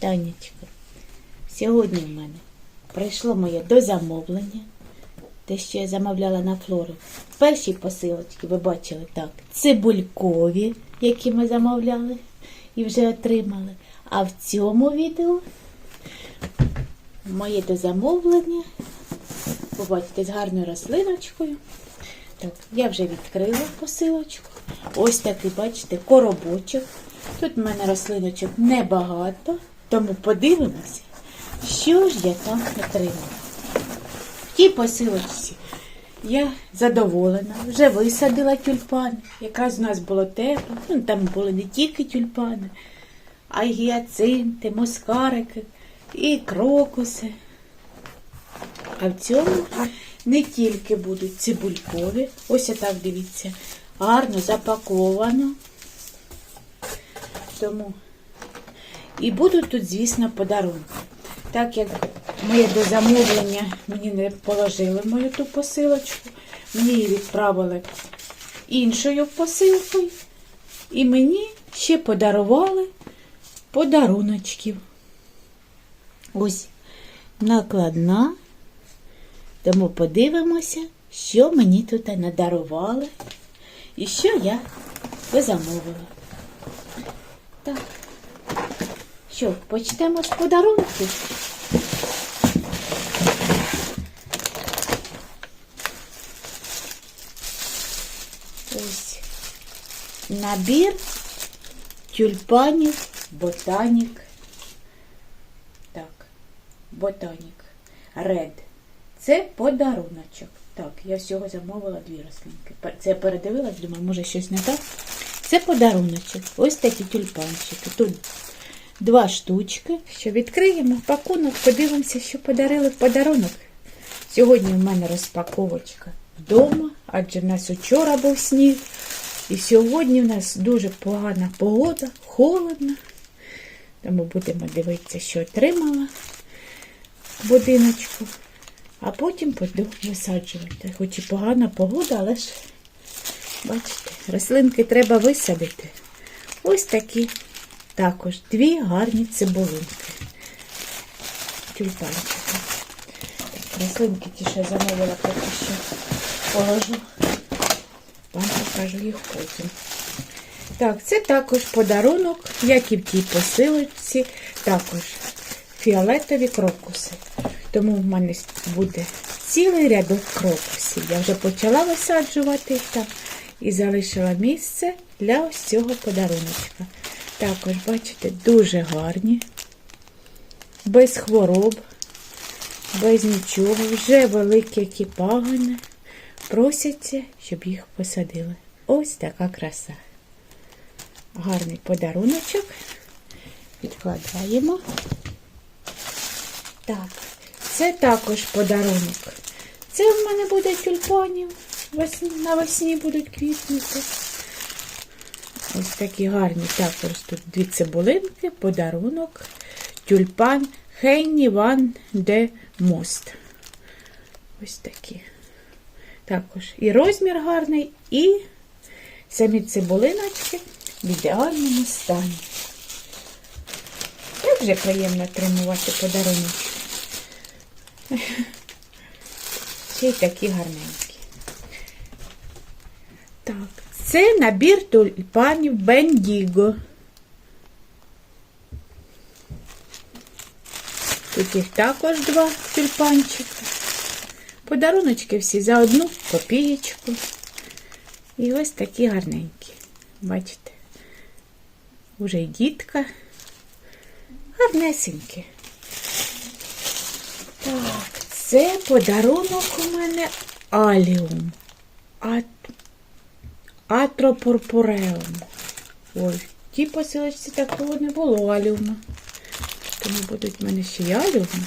Танечка, сьогодні в мене прийшло моє дозамовлення. Те, що я замовляла на флору. Перші посилочки, ви бачили так, цибулькові, які ми замовляли і вже отримали. А в цьому відео моє дозамовлення. Побачите з гарною рослиночкою. Так, я вже відкрила посилочку. Ось такий, бачите, коробочок. Тут в мене рослиночок небагато, тому подивимося, що ж я там отримала. В тій посилочці я задоволена, вже висадила тюльпани. Якраз у нас було тепло. Ну, там були не тільки тюльпани, а й гіацинти, москарики і крокуси. А в цьому не тільки будуть цибулькові, ось так дивіться, гарно запаковано. Тому і будуть тут, звісно, подарунки. Так як моє до замовлення мені не положили мою ту посилочку, мені її відправили іншою посилкою. І мені ще подарували подаруночків. Ось накладна. Тому подивимося, що мені тут надарували і що я замовила. Так. Що, почнемо з подарунків? Ось набір тюльпанів ботанік. Так, ботанік. Ред. Це подаруночок. Так, я всього замовила дві рослинки. Це передивилась, думаю, може щось не так. Це подаруночок. Ось такі тюльпанчики. Тут два штучки. Що відкриємо пакунок, подивимося, що подарили в подарунок. Сьогодні в мене розпаковочка вдома, адже в нас учора був сніг. І сьогодні в нас дуже погана погода, холодно. Тому будемо дивитися, що отримала будиночку. А потім піду висаджувати. Хоч і погана погода, але ж, бачите, рослинки треба висадити. Ось такі також дві гарні цибулинки. Тюльпанчики. Рослинки ті, я замовила, поки що положу. Вам покажу їх потім. Так, це також подарунок, як і в тій посилочці, також фіолетові крокуси. Тому в мене буде цілий рядок крокусів. Я вже почала висаджувати їх там і залишила місце для ось цього подаруночка. Також, бачите, дуже гарні, без хвороб, без нічого. Вже великі які. Просяться, щоб їх посадили. Ось така краса. Гарний подаруночок. Відкладаємо. Так, це також подарунок. Це в мене буде тюльпанів. Навесні будуть квітнути. Ось такі гарні. Також тут дві цибулинки, подарунок, тюльпан Хейні Ван де Мост. Ось такі. Також і розмір гарний, і самі цибулиночки в ідеальному стані. Як же приємно отримувати подарунок. Ще й такі гарненькі. Так, це набір тюльпанів Бендіго. Тут їх також два тюльпанчика. Подаруночки всі за одну копієчку. І ось такі гарненькі. Бачите? Уже й дітка. Гарнесенькі. Так, це подарунок у мене аліум. Ат... Атропурпуреум. Ой, тій посилочці такого не було аліума. Тому будуть в мене ще й аліуми.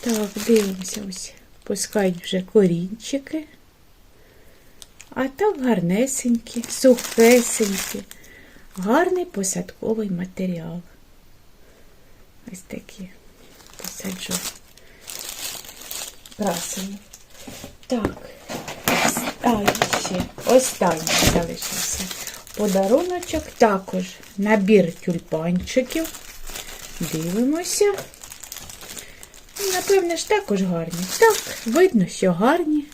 Так, дивимося ось. Пускають вже корінчики. А так гарнесенькі, сухесенькі. Гарний посадковий матеріал. Ось такі посаджу красені. Так, а і ще останній залишився. Подаруночок також набір тюльпанчиків. Дивимося. Напевне ж також гарні. Так, видно, що гарні.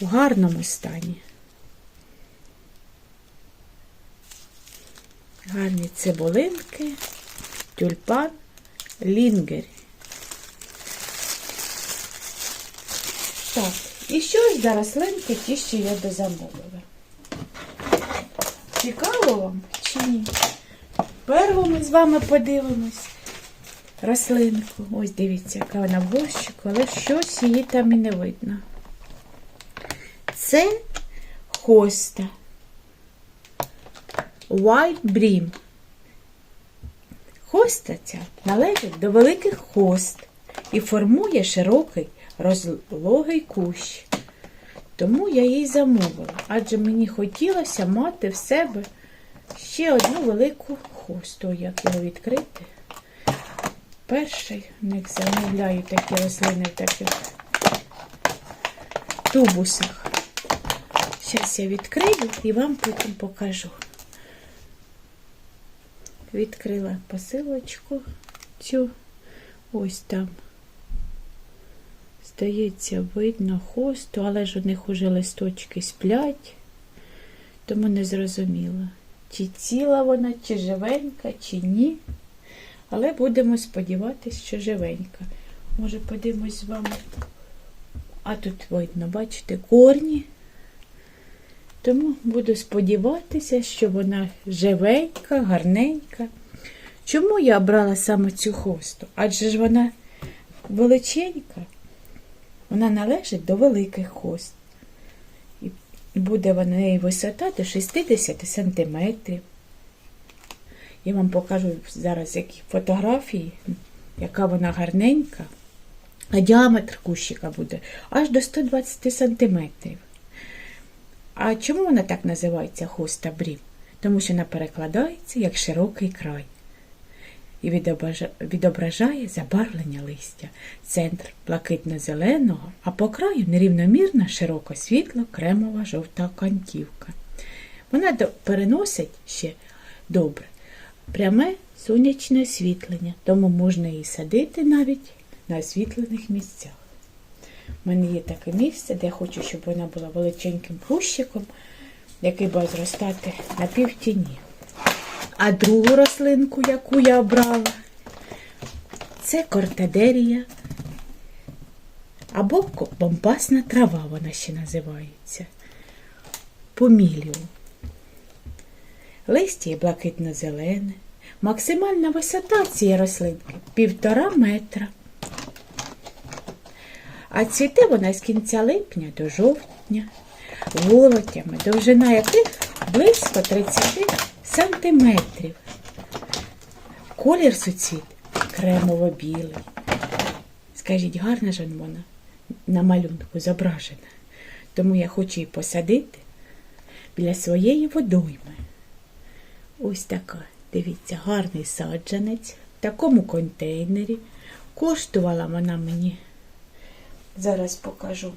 В гарному стані. Гарні цибулинки, тюльпан, лінгер. Так, і що ж за рослинки ті, що я дозамовила? Цікаво вам чи ні? Перво ми з вами подивимось рослинку. Ось дивіться, яка вона в горщику, але щось її там і не видно. Це хоста. White Brim. Хоста ця належить до великих хост і формує широкий розлогий кущ. Тому я її замовила, адже мені хотілося мати в себе ще одну велику хосту, як його відкрити. Перший в них замовляю такі рослини в таких тубусах. Зараз я відкрию і вам потім покажу. Відкрила посилочку цю ось там. Здається, видно хосту, але ж у них уже листочки сплять, тому не зрозуміла, чи ціла вона, чи живенька, чи ні. Але будемо сподіватися, що живенька. Може, подивимось з вами. А тут видно, бачите, корні. Тому буду сподіватися, що вона живенька, гарненька. Чому я обрала саме цю хосту? Адже ж вона величенька, вона належить до великих хост. Буде вона неї висота до 60 сантиметрів. Я вам покажу зараз які фотографії, яка вона гарненька, а діаметр кущика буде аж до 120 сантиметрів. А чому вона так називається хоста брів? Тому що вона перекладається як широкий край і відображає забарвлення листя, центр блакитно-зеленого, а по краю нерівномірна широко світло кремова жовта кантівка. Вона переносить ще добре пряме сонячне освітлення, тому можна її садити навіть на освітлених місцях. У мене є таке місце, де я хочу, щоб вона була величеньким кущиком, який буде зростати на півтіні. А другу рослинку, яку я обрала, це кортадерія або бомбасна трава, вона ще називається. Поміліум. Листя блакитно-зелене. Максимальна висота цієї рослинки півтора метра. А цвіте вона з кінця липня до жовтня, волотями, довжина яких близько 30 сантиметрів. Колір суцвіт кремово-білий. Скажіть, гарна ж вона на малюнку зображена. Тому я хочу її посадити біля своєї водойми. Ось така, дивіться, гарний саджанець в такому контейнері. Коштувала вона мені, зараз покажу,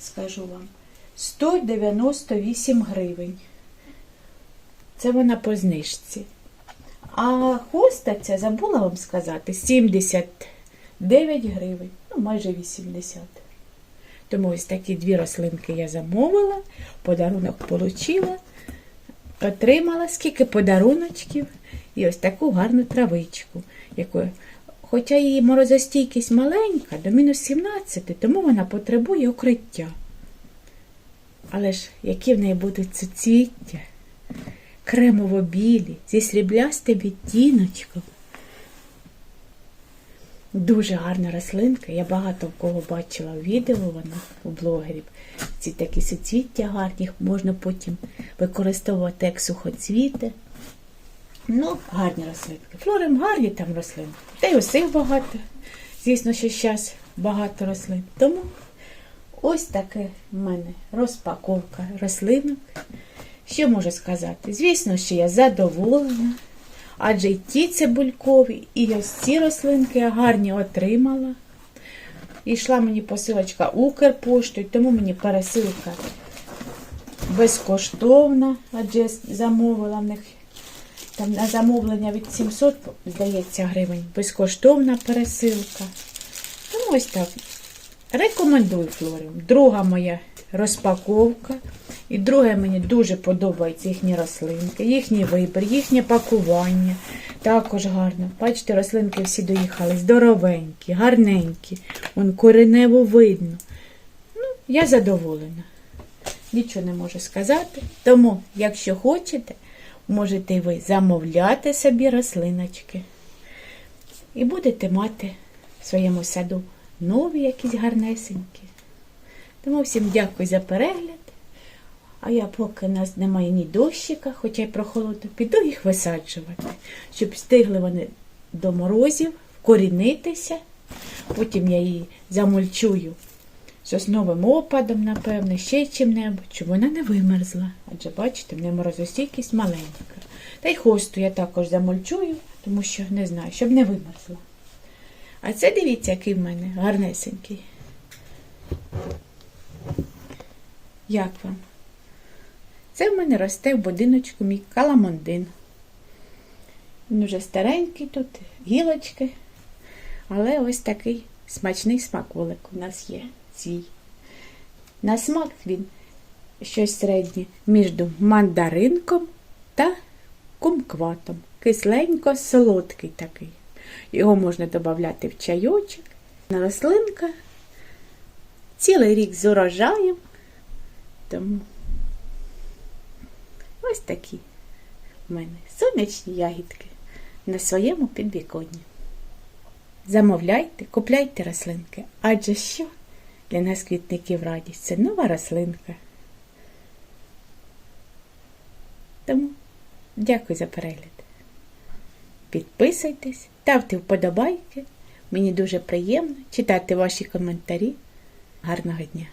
скажу вам, 198 гривень. Це вона по знижці. А хоста ця, забула вам сказати, 79 гривень, ну майже 80. Тому ось такі дві рослинки я замовила, подарунок отримала отримала скільки подаруночків і ось таку гарну травичку, яку, хоча її морозостійкість маленька, до мінус 17, тому вона потребує укриття. Але ж які в неї будуть суцвіття, кремово-білі, зі сріблястим відтіночком. Дуже гарна рослинка. Я багато в кого бачила в відео вона у блогерів. Ці такі суцвіття гарні, можна потім використовувати як сухоцвіти. Ну, гарні рослинки. Флорим гарні там рослинки. Та й усіх багато. Звісно, що зараз багато рослин. Тому ось таке в мене розпаковка рослинок. Що можу сказати? Звісно, що я задоволена. Адже й ті цибулькові, і ось ці рослинки гарні отримала. І йшла мені посилочка Укрпоштою, тому мені пересилка безкоштовна, адже я замовила в них Там на замовлення від 700, здається, гривень. Безкоштовна пересилка. Ну, ось так. Рекомендую Флоріум. Друга моя розпаковка. І друге, мені дуже подобаються їхні рослинки, їхній вибір, їхнє пакування. Також гарно. Бачите, рослинки всі доїхали здоровенькі, гарненькі. Вон коренево видно. Ну, я задоволена. Нічого не можу сказати. Тому, якщо хочете, можете ви замовляти собі рослиночки. І будете мати в своєму саду нові якісь гарнесенькі. Тому всім дякую за перегляд. А я поки нас немає ні дощика, хоча й прохолоду, піду їх висаджувати, щоб встигли вони до морозів, вкорінитися. Потім я її замульчую сосновим опадом, напевне, ще чим-небудь, щоб вона не вимерзла. Адже, бачите, в неї морозостійкість маленька. Та й хосту я також замульчую, тому що не знаю, щоб не вимерзла. А це дивіться, який в мене гарнесенький. Як вам? Це в мене росте в будиночку мій каламондин. Він уже старенький тут, гілочки. Але ось такий смачний смаколик у нас є свій. На смак він щось середнє між мандаринком та кумкватом. Кисленько-солодкий такий. Його можна додати в чайочок. На рослинка цілий рік з урожаєм. Тому ось такі в мене сонячні ягідки на своєму підвіконні. Замовляйте, купляйте рослинки, адже що для нас квітників радість це нова рослинка. Тому дякую за перегляд. Підписуйтесь, ставте вподобайки. Мені дуже приємно читати ваші коментарі. Гарного дня!